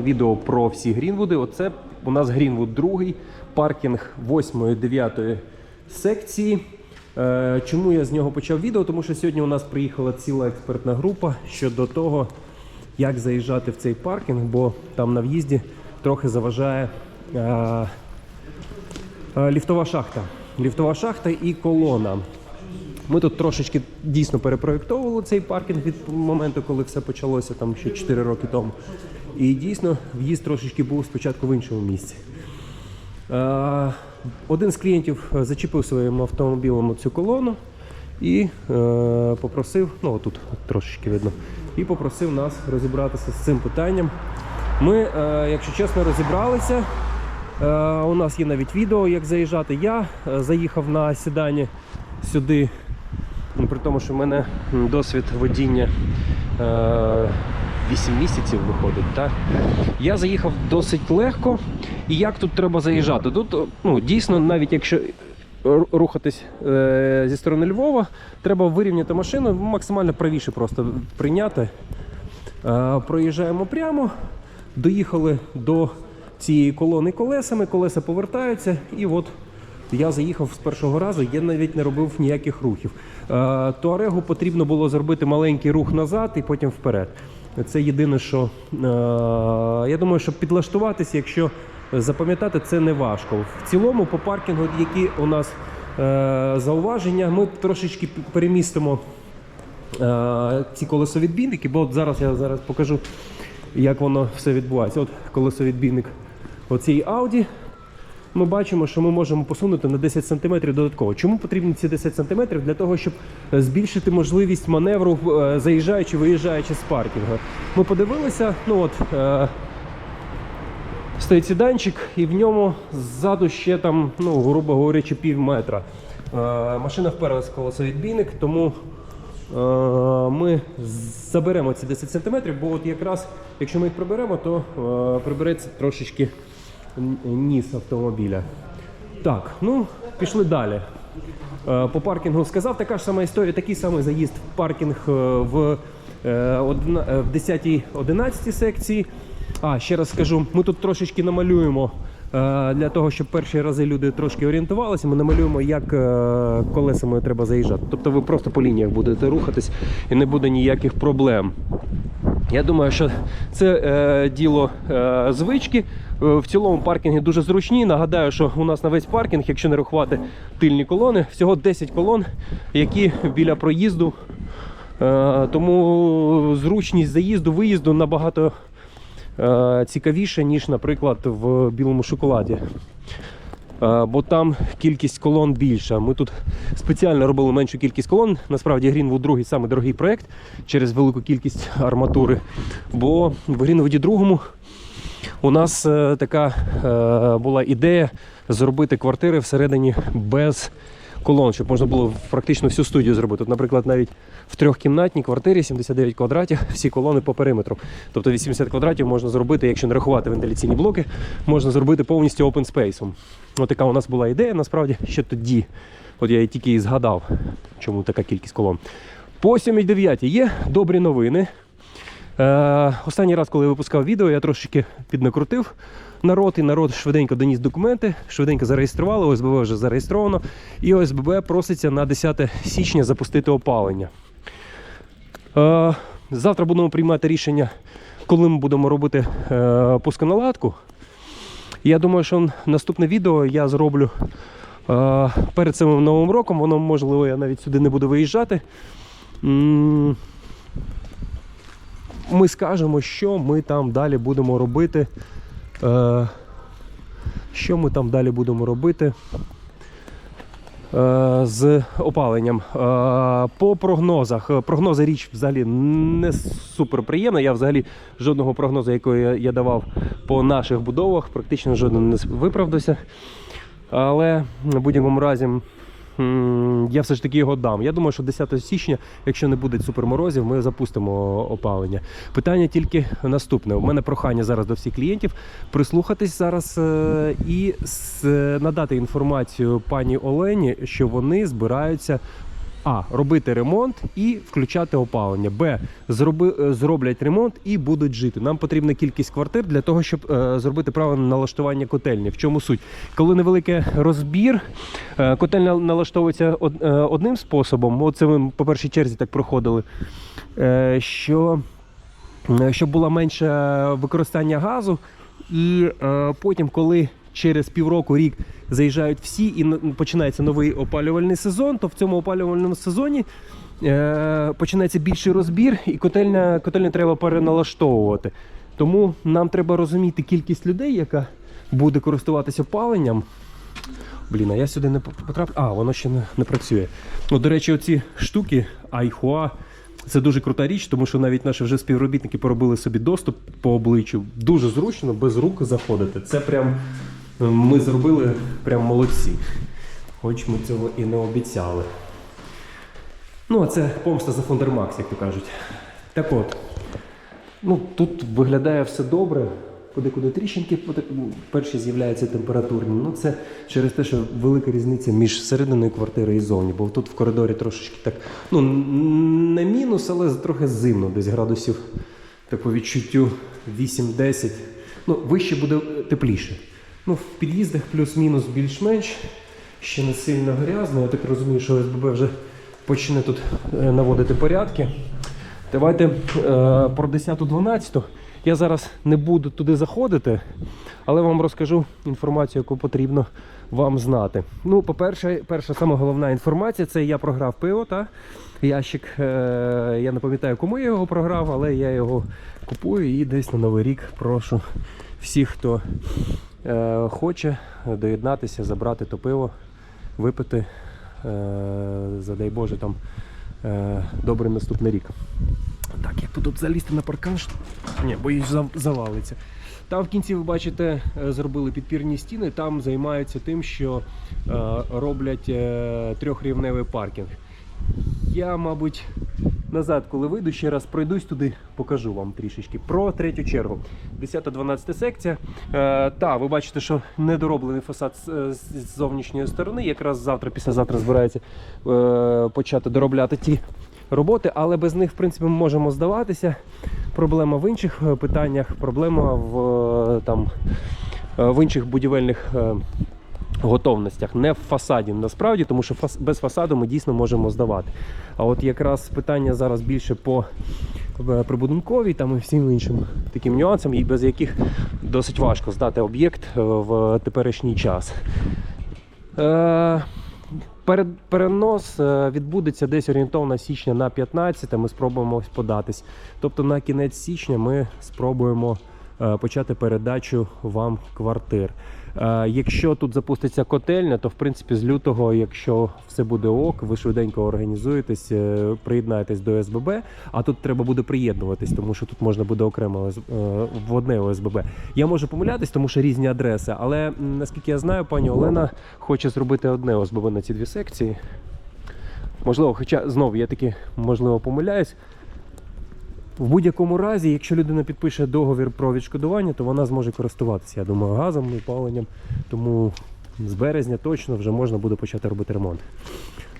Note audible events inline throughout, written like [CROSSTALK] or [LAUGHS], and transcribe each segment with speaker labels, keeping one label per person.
Speaker 1: відео про всі Грінвуди. Оце у нас Грінвуд другий, паркінг 8-9 секції. Е, Чому я з нього почав відео? Тому що сьогодні у нас приїхала ціла експертна група щодо того, як заїжджати в цей паркінг, бо там на в'їзді трохи заважає е, е, ліфтова шахта. Ліфтова шахта і колона. Ми тут трошечки дійсно перепроєктовували цей паркінг від моменту, коли все почалося там ще 4 роки тому. І дійсно в'їзд трошечки був спочатку в іншому місці. Е, Один з клієнтів зачепив своїм автомобілем цю колону і е, попросив, ну тут трошечки видно, і попросив нас розібратися з цим питанням. Ми, е, якщо чесно, розібралися. У нас є навіть відео, як заїжджати. Я заїхав на сідані сюди, при тому, що в мене досвід водіння е, 8 місяців виходить. Так? Я заїхав досить легко. І як тут треба заїжджати? Тут ну, дійсно, навіть якщо рухатись е, зі сторони Львова, треба вирівняти машину максимально правіше просто прийняти. Е, Проїжджаємо прямо, доїхали до цієї колони колесами, колеса повертаються, і от я заїхав з першого разу, я навіть не робив ніяких рухів. Е, Туарегу потрібно було зробити маленький рух назад і потім вперед. Це єдине, що е, я думаю, щоб підлаштуватися, якщо запам'ятати, це не важко. В цілому, по паркінгу, які у нас е, зауваження, ми трошечки перемістимо ці колесовідбійники, бо от зараз я зараз покажу, як воно все відбувається. От колесовідбійник оцієї Audi. Ми бачимо, що ми можемо посунути на 10 см додатково. Чому потрібні ці 10 см? Для того, щоб е, збільшити можливість маневру, е, заїжджаючи, виїжджаючи з паркінгу. Ми подивилися, ну от е, стоїть сіданчик, і в ньому ззаду ще там, ну, грубо говорячи, пів метра. Е, машина вперлася в тому е, ми заберемо ці 10 см, бо от якраз, якщо ми їх приберемо, то прибереться трошечки ніс автомобіля. Так, ну пішли далі. Е, По паркінгу сказав, така ж сама історія, такий самий заїзд в паркінг е, в, е, одна- е, в 10-11 секції. А, ще раз скажу, ми тут трошечки намалюємо для того, щоб перші рази люди трошки орієнтувалися. Ми намалюємо, як колесами треба заїжджати. Тобто ви просто по лініях будете рухатись і не буде ніяких проблем. Я думаю, що це е, діло е, звички. Е, В цілому паркінги дуже зручні. Нагадаю, що у нас на весь паркінг, якщо не рахувати тильні колони, всього 10 колон, які біля проїзду. Е, тому зручність заїзду, виїзду набагато е, цікавіше, ніж, наприклад, в білому шоколаді. Е, Бо там кількість колон більша. Ми тут спеціально робили меншу кількість колон. Насправді Greenwood другий самий дорогий проєкт через велику кількість арматури. Бо в Greenwood другому у нас е, така е, була ідея зробити квартири всередині без колон, щоб можна було практично всю студію зробити. От, наприклад, навіть в трьохкімнатній квартирі 79 квадратів, [LAUGHS] всі колони по периметру. Тобто 80 квадратів можна зробити, якщо не рахувати вентиляційні блоки, можна зробити повністю open space. От така у нас була ідея, насправді, ще тоді. От я і тільки і згадав, чому така кількість колон. По 7-9 є добрі новини. Е, останній раз, коли я випускав відео, я трошечки піднакрутив народ, і народ швиденько доніс документи, швиденько зареєстрували, ОСББ вже зареєстровано. І ОСББ проситься на 10 січня запустити опалення. Е, завтра будемо приймати рішення, коли ми будемо робити е, пусконаладку. Я думаю, що наступне відео я зроблю е, перед самим новим роком. Воно, можливо, я навіть сюди не буду виїжджати. Ми скажемо, що ми там далі будемо робити. Е, що ми там далі будемо робити е, з опаленням. Е, по прогнозах. Е, Прогнози річ взагалі не супер приємна. Я взагалі жодного прогнозу, який я, я давав по наших будовах, практично жоден не виправдався. Але в будь-якому разі я все ж таки його дам. Я думаю, що 10 січня, якщо не буде суперморозів, ми запустимо опалення. Питання тільки наступне. У мене прохання зараз до всіх клієнтів прислухатись зараз е, і надати інформацію пані Олені, що вони збираються А. Робити ремонт і включати опалення. Б. Зроби, е, зроблять ремонт і будуть жити. Нам потрібна кількість квартир для того, щоб е, зробити правильне налаштування котельні. В чому суть? Коли невеликий розбір, е, котельня налаштовується од, е, одним способом. Оце ми по першій черзі так проходили. Е, що е, щоб було менше використання газу, і е, потім, коли через півроку рік заїжджають всі і починається новий опалювальний сезон, то в цьому опалювальному сезоні е, починається більший розбір, і котельня, котельня треба переналаштовувати. Тому нам треба розуміти кількість людей, яка буде користуватися опаленням. Блін, а я сюди не потрапив. А, воно ще не, не працює. Ну, до речі, оці штуки Айхуа. Це дуже крута річ, тому що навіть наші вже співробітники поробили собі доступ по обличчю. Дуже зручно, без рук заходити. Це прям ми зробили прям молодці. Хоч ми цього і не обіцяли. Ну, а це помста за Фондермакс, як то кажуть. Так от, Ну, тут виглядає все добре. Куди-куди тріщинки перші з'являються температурні. Ну, це через те, що велика різниця між серединою квартири і зовні. Бо тут в коридорі трошечки так, ну, не мінус, але трохи зимно, десь градусів так по відчуттю 8-10. Ну, вище буде тепліше. Ну, в під'їздах плюс-мінус більш-менш. Ще не сильно грязно. Я так розумію, що СББ вже почне тут е, наводити порядки. Давайте е, про 10-12. Я зараз не буду туди заходити, але вам розкажу інформацію, яку потрібно вам знати. Ну, по-перше, перша сама головна інформація це я програв пиво, та ящик. Е, я не пам'ятаю, кому я його програв, але я його купую і десь на Новий рік прошу всіх, хто хоче доєднатися, забрати то пиво, випити. Е, задай Боже, там е, добрий наступний рік. Так, як тут залізти на паркан? Ні, боюсь, зав- завалиться. Там в кінці ви бачите, е, зробили підпірні стіни, там займаються тим, що е, роблять е, трьохрівневий паркінг. Я, мабуть, назад, коли вийду, ще раз пройдусь туди, покажу вам трішечки про третю чергу. 10-12 секція. Е, та, ви бачите, що недороблений фасад з, е, з зовнішньої сторони. Якраз завтра, післязавтра збирається е, почати доробляти ті роботи, але без них, в принципі, ми можемо здаватися. Проблема в інших е, питаннях, проблема в, е, там, в інших будівельних. Готовностях не в фасаді насправді, тому що фас- без фасаду ми дійсно можемо здавати. А от якраз питання зараз більше по е, прибудинковій там і всім іншим таким нюансам, і без яких досить важко здати об'єкт е, в теперішній час. Е, перенос е, відбудеться десь орієнтовно січня на 15, ми спробуємо податись. Тобто на кінець січня ми спробуємо почати передачу вам квартир. Е, Якщо тут запуститься котельня, то в принципі з лютого, якщо все буде ок, ви швиденько організуєтесь, е, приєднаєтесь до СББ, а тут треба буде приєднуватись, тому що тут можна буде окремо е, в одне ОСББ. Я можу помилятись, тому що різні адреси, але наскільки я знаю, пані Олена хоче зробити одне ОСББ на ці дві секції. Можливо, хоча знову я таки можливо помиляюсь. В будь-якому разі, якщо людина підпише договір про відшкодування, то вона зможе користуватися, я думаю, газом і паленням. Тому з березня точно вже можна буде почати робити ремонт.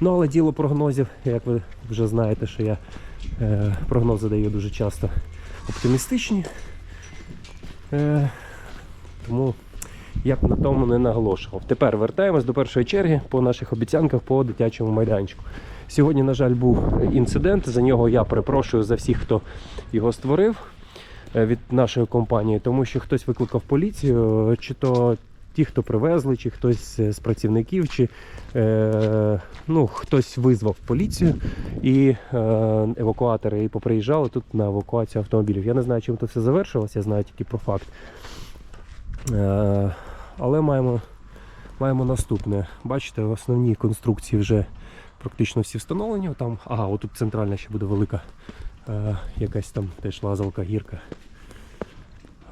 Speaker 1: Ну, але діло прогнозів, як ви вже знаєте, що я е, прогнози даю дуже часто оптимістичні. Е, тому я б на тому не наголошував. Тепер вертаємось до першої черги по наших обіцянках по дитячому майданчику. Сьогодні, на жаль, був інцидент. За нього я перепрошую за всіх, хто його створив е, від нашої компанії, тому що хтось викликав поліцію, е, чи то ті, хто привезли, чи хтось з працівників, чи е, ну, хтось визвав поліцію і е, евакуатори і поприїжджали тут на евакуацію автомобілів. Я не знаю, чим це все завершилося, я знаю тільки про факт. Е, але маємо, маємо наступне. Бачите, основні конструкції вже практично всі встановлені. Там, ага, отут центральна ще буде велика е, якась там теж лазалка, гірка.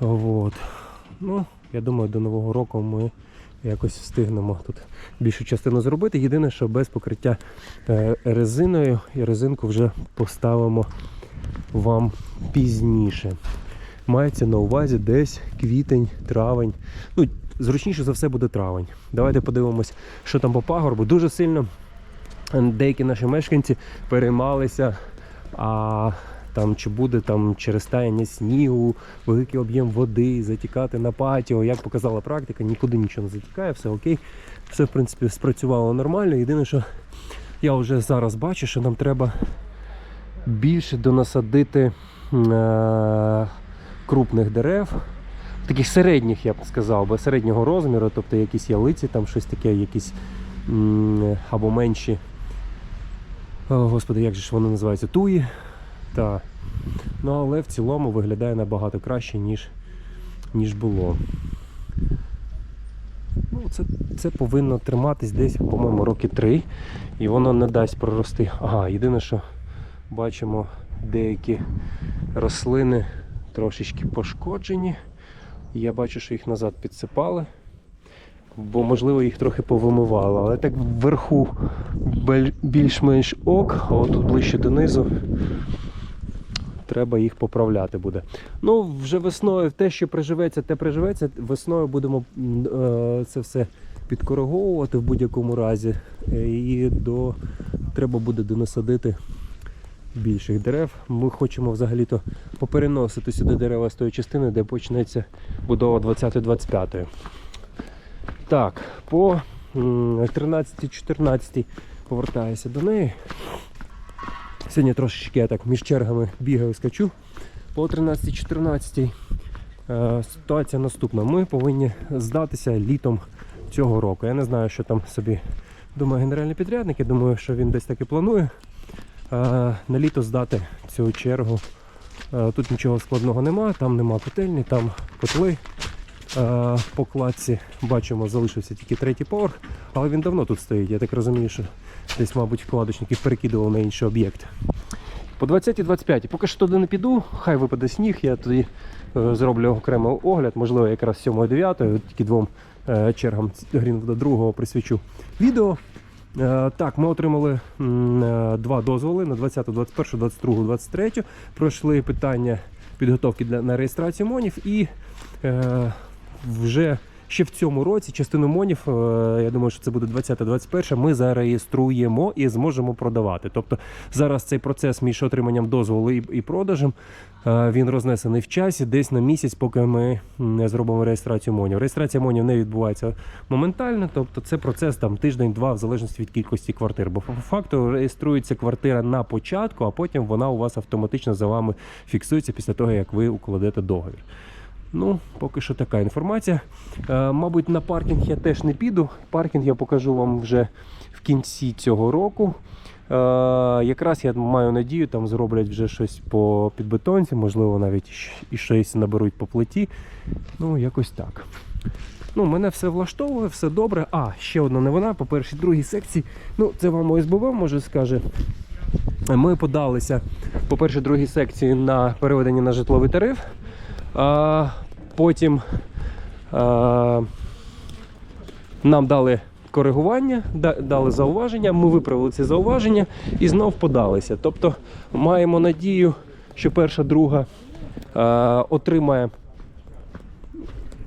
Speaker 1: От. Ну, я думаю, до Нового року ми якось встигнемо тут більшу частину зробити. Єдине, що без покриття е, резиною і резинку вже поставимо вам пізніше. Мається на увазі десь квітень, травень. Ну, зручніше за все буде травень. Давайте подивимось, що там по пагорбу. Дуже сильно деякі наші мешканці переймалися, а там чи буде там через таяння снігу, великий об'єм води, затікати на патіо. Як показала практика, нікуди нічого не затікає, все окей. Все, в принципі, спрацювало нормально. Єдине, що я вже зараз бачу, що нам треба більше донасадити е- крупних дерев, таких середніх, я б сказав, би, середнього розміру, тобто якісь ялиці, там щось таке, якісь або менші. О, господи, як же ж вони називаються? Туї. Та. Ну, але в цілому виглядає набагато краще, ніж, ніж було. Ну, це, це повинно триматись десь, по-моєму, роки три. І воно не дасть прорости. Ага, єдине, що бачимо деякі рослини трошечки пошкоджені. Я бачу, що їх назад підсипали. Бо, можливо, їх трохи повимивало. Але так вверху більш-менш ок, а отут ближче донизу треба їх поправляти буде. Ну, вже весною те, що приживеться, те приживеться. Весною будемо е, це все підкориговувати в будь-якому разі. І до... треба буде донасадити більших дерев. Ми хочемо взагалі-то попереносити сюди дерева з тої частини, де почнеться будова 20-25. Так, по 13-14 повертаюся до неї. Сьогодні трошечки я так між чергами бігаю, скачу. По 13-14 е, ситуація наступна. Ми повинні здатися літом цього року. Я не знаю, що там собі думає генеральний підрядник. Я думаю, що він десь так і планує. Е, на літо здати цю чергу. Е, тут нічого складного нема, там нема котельні, там котли. Е, по кладці бачимо, залишився тільки третій поверх, але він давно тут стоїть. Я так розумію, що десь, мабуть, вкладочників перекидував на інший об'єкт. По 20-25. Поки що туди не піду, хай випаде сніг, я тоді е, зроблю окремий огляд, можливо, якраз 7-9, тільки двом е, чергам Грінвуда другого присвячу відео. Так, ми отримали два дозволи на 20, 21, 22, 23. Пройшли питання підготовки для на реєстрацію монів і вже ще в цьому році частину монів, е, я думаю, що це буде 20-21, ми зареєструємо і зможемо продавати. Тобто зараз цей процес між отриманням дозволу і, продажем е, він рознесений в часі десь на місяць, поки ми зробимо реєстрацію монів. Реєстрація монів не відбувається моментально, тобто це процес там тиждень-два в залежності від кількості квартир. Бо по факту реєструється квартира на початку, а потім вона у вас автоматично за вами фіксується після того, як ви укладете договір. Ну, поки що така інформація. Е, мабуть, на паркінг я теж не піду. Паркінг я покажу вам вже в кінці цього року. Е, якраз я маю надію, там зроблять вже щось по підбетонці, можливо, навіть і щось наберуть по плиті. Ну, якось так. Ну, мене все влаштовує, все добре. А, ще одна новина по першій другій секції. Ну, це вам ОСББ, може скаже. Ми подалися по першій другій секції на переведення на житловий тариф. А, потім а, нам дали коригування, дали зауваження, ми виправили ці зауваження і знов подалися. Тобто маємо надію, що перша друга а, отримає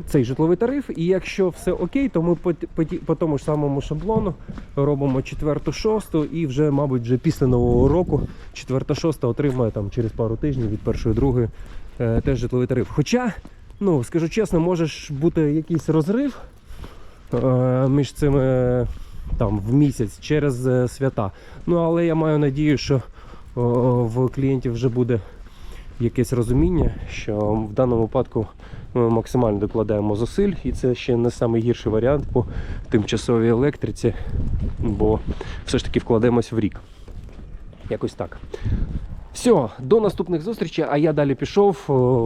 Speaker 1: цей житловий тариф, і якщо все окей, то ми по, по, по тому ж самому шаблону робимо четверту, шосту, і вже, мабуть, вже після нового року четверта, шоста отримає там через пару тижнів від першої, другої теж житловий тариф. Хоча, ну скажу чесно, може бути якийсь розрив е, між цими е, там в місяць через е, свята. Ну але я маю надію, що в клієнтів вже буде якесь розуміння, що в даному випадку ми максимально докладаємо зусиль, і це ще не найгірший варіант по тимчасовій електриці, бо все ж таки вкладемось в рік. Якось так. Все, до наступних зустрічей, а я далі пішов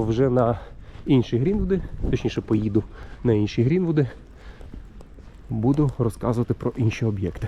Speaker 1: вже на інші Грінвуди, точніше поїду на інші Грінвуди. Буду розказувати про інші об'єкти.